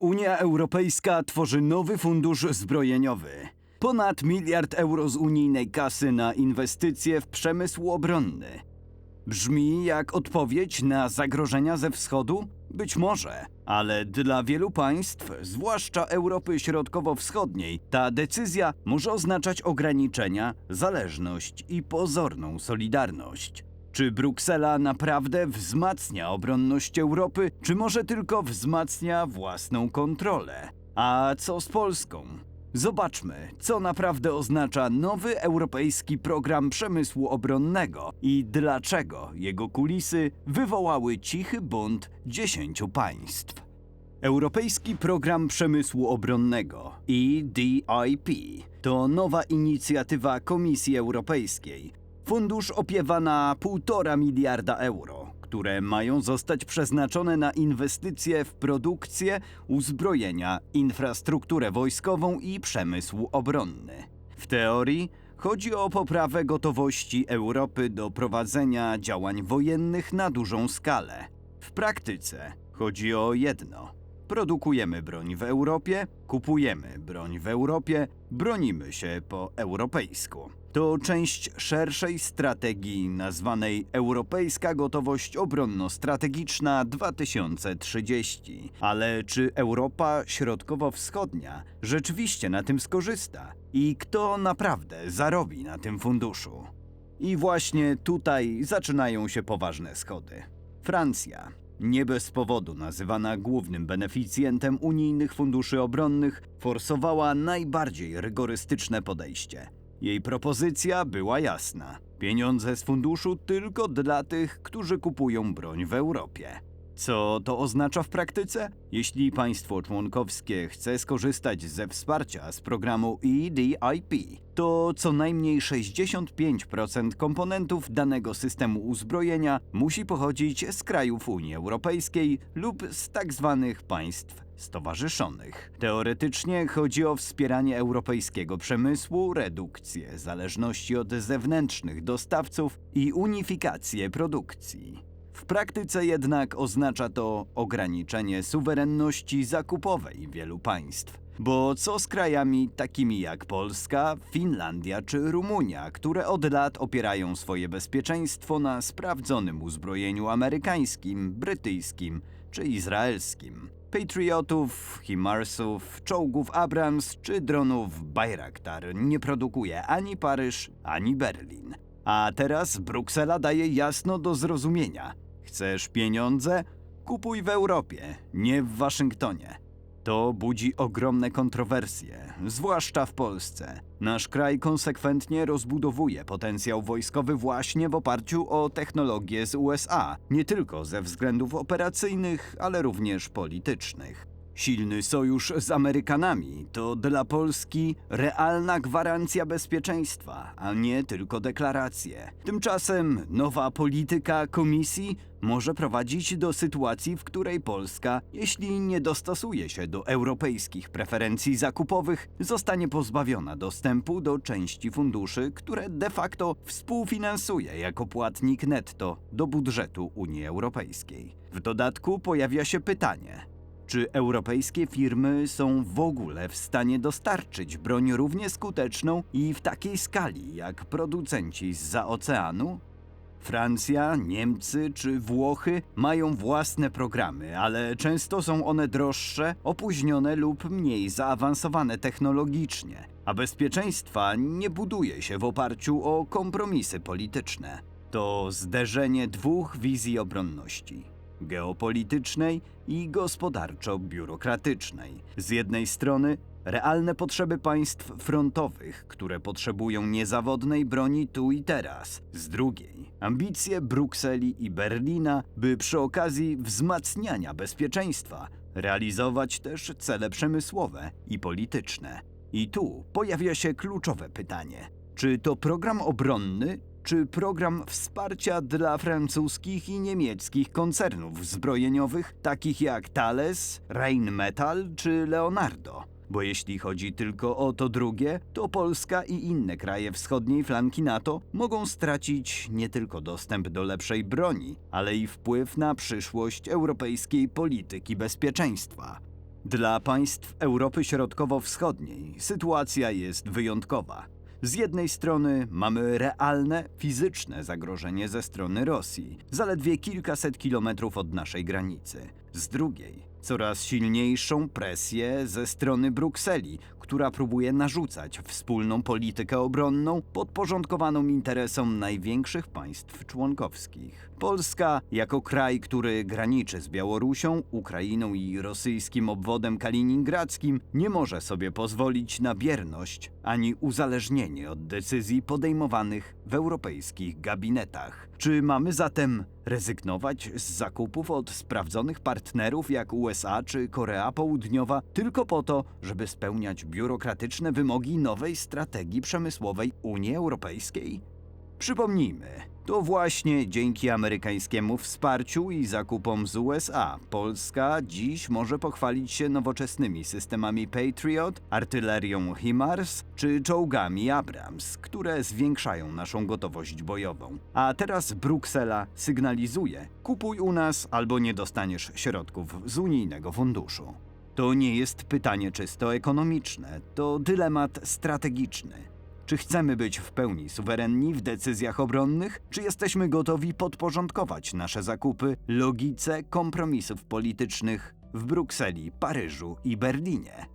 Unia Europejska tworzy nowy fundusz zbrojeniowy. Ponad miliard euro z unijnej kasy na inwestycje w przemysł obronny. Brzmi jak odpowiedź na zagrożenia ze wschodu? Być może, ale dla wielu państw, zwłaszcza Europy Środkowo-Wschodniej, ta decyzja może oznaczać ograniczenia, zależność i pozorną solidarność. Czy Bruksela naprawdę wzmacnia obronność Europy, czy może tylko wzmacnia własną kontrolę? A co z Polską? Zobaczmy, co naprawdę oznacza nowy europejski program przemysłu obronnego i dlaczego jego kulisy wywołały cichy bunt dziesięciu państw. Europejski Program Przemysłu Obronnego EDIP to nowa inicjatywa Komisji Europejskiej. Fundusz opiewa na 1,5 miliarda euro, które mają zostać przeznaczone na inwestycje w produkcję, uzbrojenia, infrastrukturę wojskową i przemysł obronny. W teorii chodzi o poprawę gotowości Europy do prowadzenia działań wojennych na dużą skalę. W praktyce chodzi o jedno. Produkujemy broń w Europie, kupujemy broń w Europie, bronimy się po europejsku. To część szerszej strategii nazwanej Europejska Gotowość Obronno-Strategiczna 2030. Ale czy Europa Środkowo-Wschodnia rzeczywiście na tym skorzysta? I kto naprawdę zarobi na tym funduszu? I właśnie tutaj zaczynają się poważne schody. Francja, nie bez powodu nazywana głównym beneficjentem unijnych funduszy obronnych, forsowała najbardziej rygorystyczne podejście. Jej propozycja była jasna: pieniądze z funduszu tylko dla tych, którzy kupują broń w Europie. Co to oznacza w praktyce? Jeśli państwo członkowskie chce skorzystać ze wsparcia z programu EDIP, to co najmniej 65% komponentów danego systemu uzbrojenia musi pochodzić z krajów Unii Europejskiej lub z tzw. państw stowarzyszonych. Teoretycznie chodzi o wspieranie europejskiego przemysłu, redukcję zależności od zewnętrznych dostawców i unifikację produkcji. W praktyce jednak oznacza to ograniczenie suwerenności zakupowej wielu państw. Bo co z krajami takimi jak Polska, Finlandia czy Rumunia, które od lat opierają swoje bezpieczeństwo na sprawdzonym uzbrojeniu amerykańskim, brytyjskim czy izraelskim? Patriotów, Himarsów, czołgów Abrams czy dronów Bayraktar nie produkuje ani Paryż, ani Berlin. A teraz Bruksela daje jasno do zrozumienia. Chcesz pieniądze? Kupuj w Europie, nie w Waszyngtonie. To budzi ogromne kontrowersje, zwłaszcza w Polsce. Nasz kraj konsekwentnie rozbudowuje potencjał wojskowy właśnie w oparciu o technologie z USA, nie tylko ze względów operacyjnych, ale również politycznych. Silny sojusz z Amerykanami to dla Polski realna gwarancja bezpieczeństwa, a nie tylko deklaracje. Tymczasem nowa polityka Komisji może prowadzić do sytuacji, w której Polska, jeśli nie dostosuje się do europejskich preferencji zakupowych, zostanie pozbawiona dostępu do części funduszy, które de facto współfinansuje jako płatnik netto do budżetu Unii Europejskiej. W dodatku pojawia się pytanie: czy europejskie firmy są w ogóle w stanie dostarczyć broń równie skuteczną i w takiej skali jak producenci zza oceanu? Francja, Niemcy czy Włochy mają własne programy, ale często są one droższe, opóźnione lub mniej zaawansowane technologicznie, a bezpieczeństwa nie buduje się w oparciu o kompromisy polityczne. To zderzenie dwóch wizji obronności geopolitycznej i gospodarczo-biurokratycznej. Z jednej strony realne potrzeby państw frontowych, które potrzebują niezawodnej broni tu i teraz. Z drugiej ambicje Brukseli i Berlina, by przy okazji wzmacniania bezpieczeństwa realizować też cele przemysłowe i polityczne. I tu pojawia się kluczowe pytanie: czy to program obronny, czy program wsparcia dla francuskich i niemieckich koncernów zbrojeniowych, takich jak Thales, Rheinmetall czy Leonardo? Bo jeśli chodzi tylko o to drugie, to Polska i inne kraje wschodniej flanki NATO mogą stracić nie tylko dostęp do lepszej broni, ale i wpływ na przyszłość europejskiej polityki bezpieczeństwa. Dla państw Europy Środkowo-Wschodniej sytuacja jest wyjątkowa. Z jednej strony mamy realne, fizyczne zagrożenie ze strony Rosji, zaledwie kilkaset kilometrów od naszej granicy. Z drugiej, coraz silniejszą presję ze strony Brukseli, która próbuje narzucać wspólną politykę obronną podporządkowaną interesom największych państw członkowskich. Polska, jako kraj, który graniczy z Białorusią, Ukrainą i rosyjskim obwodem kaliningradzkim, nie może sobie pozwolić na bierność ani uzależnienie od decyzji podejmowanych w europejskich gabinetach. Czy mamy zatem rezygnować z zakupów od sprawdzonych partnerów jak USA czy Korea Południowa tylko po to, żeby spełniać biurokratyczne wymogi nowej strategii przemysłowej Unii Europejskiej? Przypomnijmy, to właśnie dzięki amerykańskiemu wsparciu i zakupom z USA Polska dziś może pochwalić się nowoczesnymi systemami Patriot, artylerią HIMARS czy czołgami Abrams, które zwiększają naszą gotowość bojową. A teraz Bruksela sygnalizuje: kupuj u nas albo nie dostaniesz środków z unijnego funduszu. To nie jest pytanie czysto ekonomiczne, to dylemat strategiczny. Czy chcemy być w pełni suwerenni w decyzjach obronnych, czy jesteśmy gotowi podporządkować nasze zakupy logice kompromisów politycznych w Brukseli, Paryżu i Berlinie?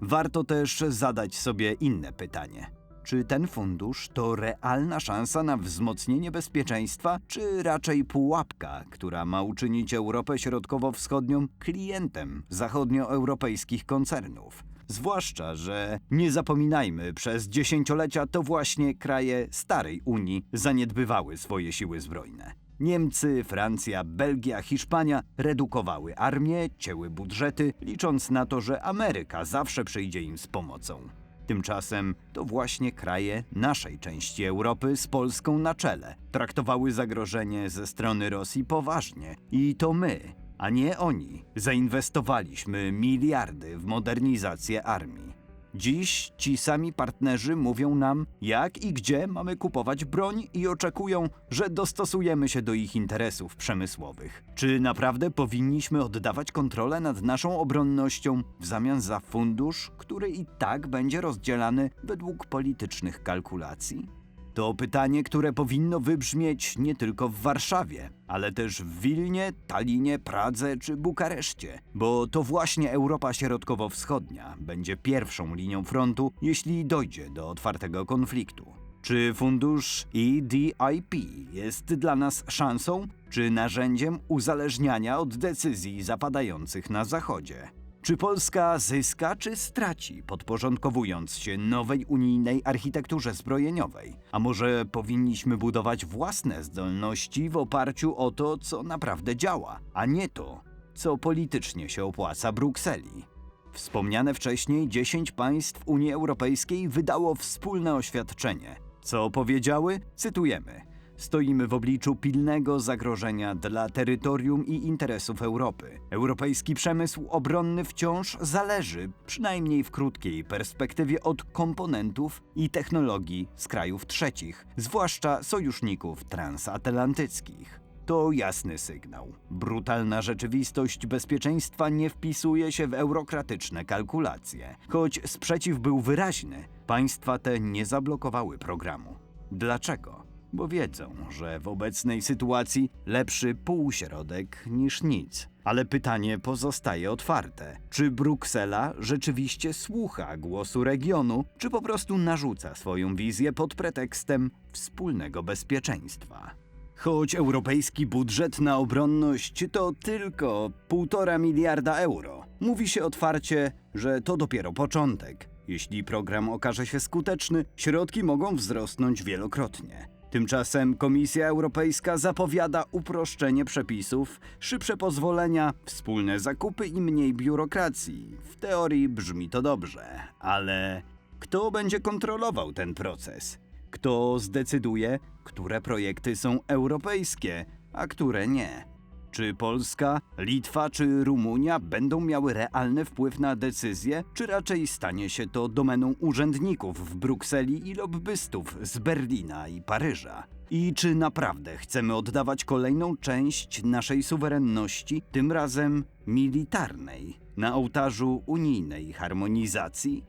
Warto też zadać sobie inne pytanie. Czy ten fundusz to realna szansa na wzmocnienie bezpieczeństwa, czy raczej pułapka, która ma uczynić Europę Środkowo-Wschodnią klientem zachodnioeuropejskich koncernów? Zwłaszcza, że nie zapominajmy, przez dziesięciolecia to właśnie kraje starej Unii zaniedbywały swoje siły zbrojne. Niemcy, Francja, Belgia, Hiszpania redukowały armię, cięły budżety, licząc na to, że Ameryka zawsze przyjdzie im z pomocą. Tymczasem to właśnie kraje naszej części Europy z Polską na czele traktowały zagrożenie ze strony Rosji poważnie i to my, a nie oni, zainwestowaliśmy miliardy w modernizację armii. Dziś ci sami partnerzy mówią nam, jak i gdzie mamy kupować broń i oczekują, że dostosujemy się do ich interesów przemysłowych. Czy naprawdę powinniśmy oddawać kontrolę nad naszą obronnością w zamian za fundusz, który i tak będzie rozdzielany według politycznych kalkulacji? To pytanie, które powinno wybrzmieć nie tylko w Warszawie, ale też w Wilnie, Talinie, Pradze czy Bukareszcie, bo to właśnie Europa Środkowo-Wschodnia będzie pierwszą linią frontu, jeśli dojdzie do otwartego konfliktu. Czy fundusz EDIP jest dla nas szansą, czy narzędziem uzależniania od decyzji zapadających na Zachodzie? Czy Polska zyska czy straci, podporządkowując się nowej unijnej architekturze zbrojeniowej? A może powinniśmy budować własne zdolności w oparciu o to, co naprawdę działa, a nie to, co politycznie się opłaca Brukseli? Wspomniane wcześniej 10 państw Unii Europejskiej wydało wspólne oświadczenie. Co powiedziały? Cytujemy. Stoimy w obliczu pilnego zagrożenia dla terytorium i interesów Europy. Europejski przemysł obronny wciąż zależy, przynajmniej w krótkiej perspektywie, od komponentów i technologii z krajów trzecich, zwłaszcza sojuszników transatlantyckich. To jasny sygnał. Brutalna rzeczywistość bezpieczeństwa nie wpisuje się w eurokratyczne kalkulacje. Choć sprzeciw był wyraźny, państwa te nie zablokowały programu. Dlaczego? Bo wiedzą, że w obecnej sytuacji lepszy półśrodek niż nic. Ale pytanie pozostaje otwarte. Czy Bruksela rzeczywiście słucha głosu regionu, czy po prostu narzuca swoją wizję pod pretekstem wspólnego bezpieczeństwa? Choć europejski budżet na obronność to tylko 1,5 miliarda euro, mówi się otwarcie, że to dopiero początek. Jeśli program okaże się skuteczny, środki mogą wzrosnąć wielokrotnie. Tymczasem Komisja Europejska zapowiada uproszczenie przepisów, szybsze pozwolenia, wspólne zakupy i mniej biurokracji. W teorii brzmi to dobrze, ale kto będzie kontrolował ten proces? Kto zdecyduje, które projekty są europejskie, a które nie? Czy Polska, Litwa czy Rumunia będą miały realny wpływ na decyzje, czy raczej stanie się to domeną urzędników w Brukseli i lobbystów z Berlina i Paryża? I czy naprawdę chcemy oddawać kolejną część naszej suwerenności, tym razem militarnej, na ołtarzu unijnej harmonizacji?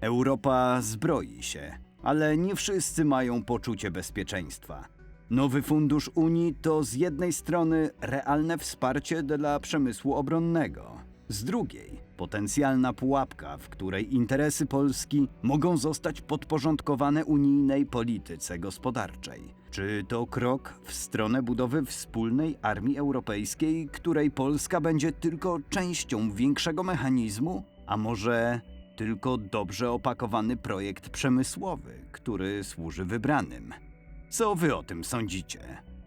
Europa zbroi się, ale nie wszyscy mają poczucie bezpieczeństwa. Nowy fundusz Unii to z jednej strony realne wsparcie dla przemysłu obronnego, z drugiej potencjalna pułapka, w której interesy Polski mogą zostać podporządkowane unijnej polityce gospodarczej. Czy to krok w stronę budowy wspólnej armii europejskiej, której Polska będzie tylko częścią większego mechanizmu? A może tylko dobrze opakowany projekt przemysłowy, który służy wybranym? Co wy o tym sądzicie?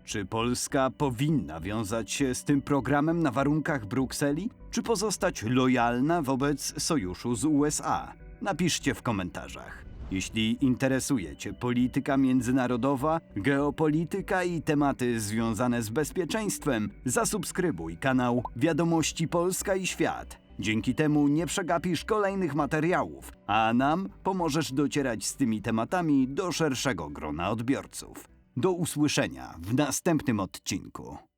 Czy Polska powinna wiązać się z tym programem na warunkach Brukseli, czy pozostać lojalna wobec sojuszu z USA? Napiszcie w komentarzach. Jeśli interesuje Cię polityka międzynarodowa, geopolityka i tematy związane z bezpieczeństwem, zasubskrybuj kanał Wiadomości Polska i Świat. Dzięki temu nie przegapisz kolejnych materiałów, a nam pomożesz docierać z tymi tematami do szerszego grona odbiorców. Do usłyszenia w następnym odcinku.